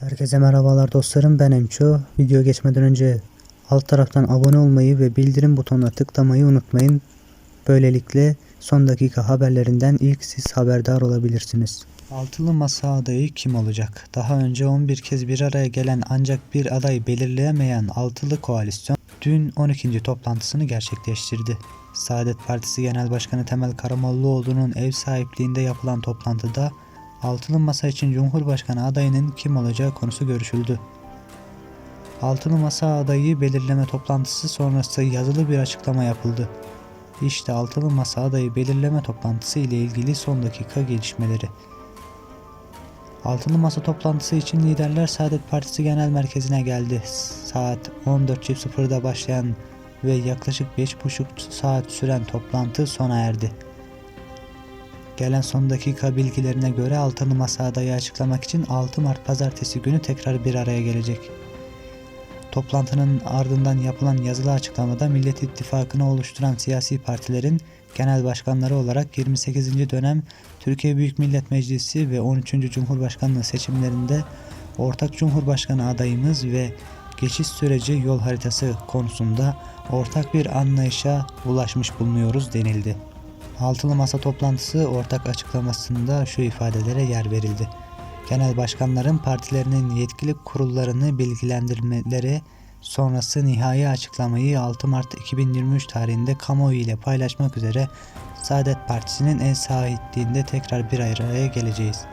Herkese merhabalar dostlarım ben Emço. Video geçmeden önce alt taraftan abone olmayı ve bildirim butonuna tıklamayı unutmayın. Böylelikle son dakika haberlerinden ilk siz haberdar olabilirsiniz. Altılı Masa adayı kim olacak? Daha önce 11 kez bir araya gelen ancak bir aday belirleyemeyen Altılı Koalisyon dün 12. toplantısını gerçekleştirdi. Saadet Partisi Genel Başkanı Temel Karamollaoğlu'nun ev sahipliğinde yapılan toplantıda Altılı Masa için Cumhurbaşkanı adayının kim olacağı konusu görüşüldü. Altılı Masa adayı belirleme toplantısı sonrası yazılı bir açıklama yapıldı. İşte Altılı Masa adayı belirleme toplantısı ile ilgili son dakika gelişmeleri. Altılı Masa toplantısı için liderler Saadet Partisi Genel Merkezi'ne geldi. Saat 14.00'da başlayan ve yaklaşık 5,5 saat süren toplantı sona erdi. Gelen son dakika bilgilerine göre Altılı Masa adayı açıklamak için 6 Mart pazartesi günü tekrar bir araya gelecek. Toplantının ardından yapılan yazılı açıklamada Millet İttifakı'nı oluşturan siyasi partilerin genel başkanları olarak 28. dönem Türkiye Büyük Millet Meclisi ve 13. Cumhurbaşkanlığı seçimlerinde ortak Cumhurbaşkanı adayımız ve geçiş süreci yol haritası konusunda ortak bir anlayışa ulaşmış bulunuyoruz denildi. Altılı Masa toplantısı ortak açıklamasında şu ifadelere yer verildi. Genel başkanların partilerinin yetkili kurullarını bilgilendirmeleri sonrası nihai açıklamayı 6 Mart 2023 tarihinde kamuoyu ile paylaşmak üzere Saadet Partisi'nin ev sahipliğinde tekrar bir araya geleceğiz.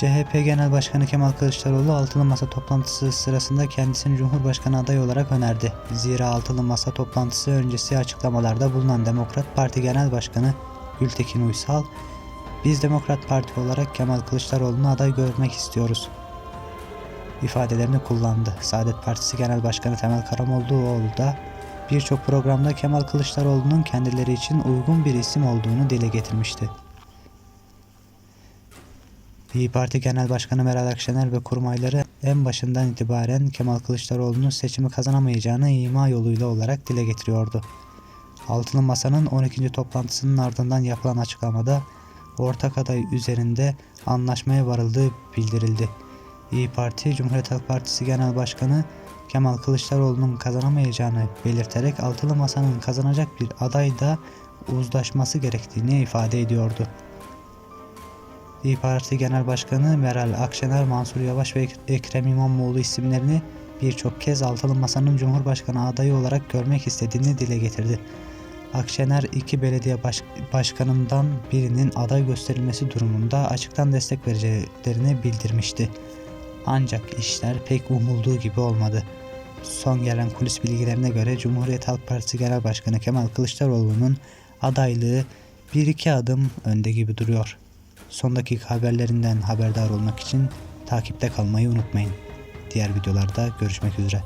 CHP Genel Başkanı Kemal Kılıçdaroğlu Altılı Masa toplantısı sırasında kendisini Cumhurbaşkanı adayı olarak önerdi. Zira Altılı Masa toplantısı öncesi açıklamalarda bulunan Demokrat Parti Genel Başkanı Gültekin Uysal, biz Demokrat Parti olarak Kemal Kılıçdaroğlu'nu aday görmek istiyoruz ifadelerini kullandı. Saadet Partisi Genel Başkanı Temel Karamollaoğlu da birçok programda Kemal Kılıçdaroğlu'nun kendileri için uygun bir isim olduğunu dile getirmişti. İyi Parti Genel Başkanı Meral Akşener ve kurmayları en başından itibaren Kemal Kılıçdaroğlu'nun seçimi kazanamayacağını ima yoluyla olarak dile getiriyordu. Altılı Masa'nın 12. toplantısının ardından yapılan açıklamada ortak aday üzerinde anlaşmaya varıldığı bildirildi. İyi Parti, Cumhuriyet Halk Partisi Genel Başkanı Kemal Kılıçdaroğlu'nun kazanamayacağını belirterek Altılı Masa'nın kazanacak bir aday da uzlaşması gerektiğini ifade ediyordu. İyi Parti Genel Başkanı Meral Akşener, Mansur Yavaş ve Ekrem İmamoğlu isimlerini birçok kez Altılı Masa'nın Cumhurbaşkanı adayı olarak görmek istediğini dile getirdi. Akşener iki belediye baş, başkanından birinin aday gösterilmesi durumunda açıktan destek vereceklerini bildirmişti. Ancak işler pek umulduğu gibi olmadı. Son gelen kulis bilgilerine göre Cumhuriyet Halk Partisi Genel Başkanı Kemal Kılıçdaroğlu'nun adaylığı bir iki adım önde gibi duruyor. Son dakika haberlerinden haberdar olmak için takipte kalmayı unutmayın. Diğer videolarda görüşmek üzere.